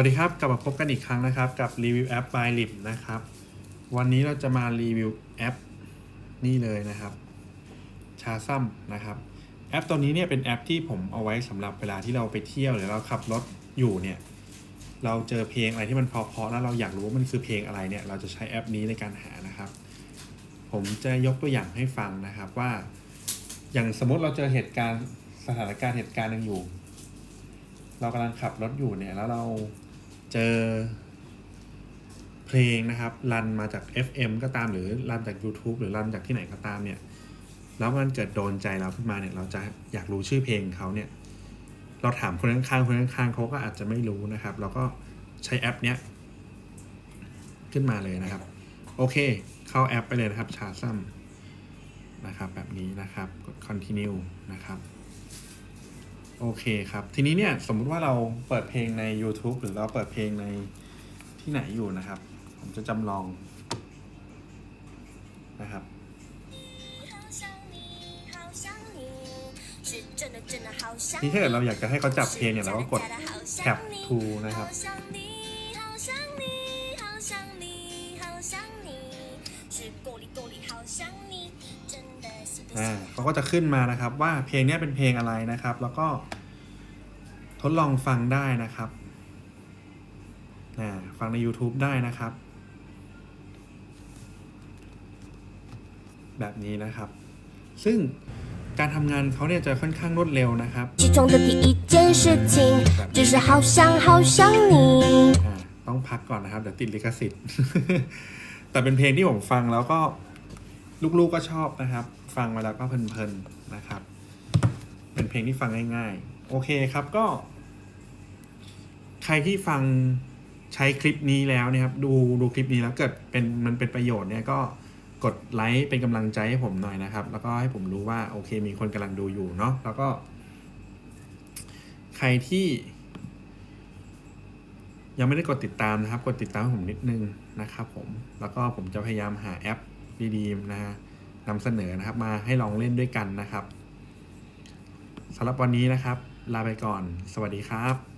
วัสดีครับกลับมาพบกันอีกครั้งนะครับกับรีวิวแอป by l i b นะครับ วันนี้เราจะมารีวิวแอปนี่เลยนะครับ ชาซัมนะครับ แอปตัวนี้เนี่ยเป็นแอปที่ผมเอาไว้สำหรับเวลาที่เราไปเที่ยวหรือเราขับรถอยู่เนี่ยเราเจอเพลงอะไรที่มันเพราะๆแล้วเราอยากรู้ว่ามันคือเพลงอะไรเนี่ยเราจะใช้แอปนี้ในการหานะครับ ผมจะยกตัวอย่างให้ฟังนะครับว่า อย่างสมมติเราเจอเหตุการณ์สถานการณ์เหตุการณ์หนึ่งอยู่เรากำลังขับรถอยู่เนี่ยแล้วเรา เจอเพลงนะครับ รันมาจาก FM ก็ตามหรือรันจาก YouTube หรือรันจากที่ไหนก็ตามเนี่ย แล้วมันเกิดโดนใจเราขึ้นมาเนี่ย เราจะอยากรู้ชื่อเพลงเขาเนี่ย เราถามคนข้างๆคนข้างๆเขาก็อาจจะไม่รู้นะครับ เราก็ใช้แอปเนี้ยขึ้นมาเลยนะครับ โอเค เข้าแอปไปเลยนะครับชาซัมนะครับแบบนี้นะครับ กด continue นะครับ โอเคครับ ทีนี้เนี่ยสมมุติว่าเราเปิดเพลงใน YouTube หรือเราเปิดเพลงในที่ไหนอยู่นะครับ ผมจะจำลองนะครับนี่ถ้าเกิดเราอยากจะให้เขาจับเพลงเนี่ยเราก็กด Tab to นะครับ อ่า 是？ เขาก็จะขึ้นมานะครับ ว่าเพลงเนี้ยเป็นเพลงอะไรนะครับ แล้วก็ทดลองฟังได้นะครับอ่าฟังใน YouTube ได้นะครับ แบบนี้นะครับ ซึ่งการทำงานเขาเนี่ยจะค่อนข้างรวดเร็วนะครับ 起床的第一件事情就是好想好想你。 อ่าต้องพักก่อนนะครับ เดี๋ยวติดลิขสิทธิ์ แต่เป็นเพลงที่ผมฟังแล้วก็ ลูกๆก็ชอบนะครับ ฟังมาแล้วก็เพลินๆนะครับ เป็นเพลงที่ฟังง่ายๆ โอเคครับก็ ใครที่ฟังใช้คลิปนี้แล้วเนี่ยครับ ดูดูคลิปนี้แล้วเกิดเป็นมันเป็นประโยชน์เนี่ยก็กดไลค์เป็นกำลังใจให้ผมหน่อยนะครับ แล้วก็ให้ผมรู้ว่าโอเค มีคนกำลังดูอยู่เนาะแล้วก็ ใครที่ ยังไม่ได้กดติดตามนะครับ กดติดตามให้ผมนิดนึงนะครับ ผมแล้วก็ผมจะพยายามหาแอป ดีๆนะฮะนำเสนอนะครับมาให้ลองเล่นด้วยกันนะครับสำหรับวันนี้นะครับ ลาไปก่อน สวัสดีครับ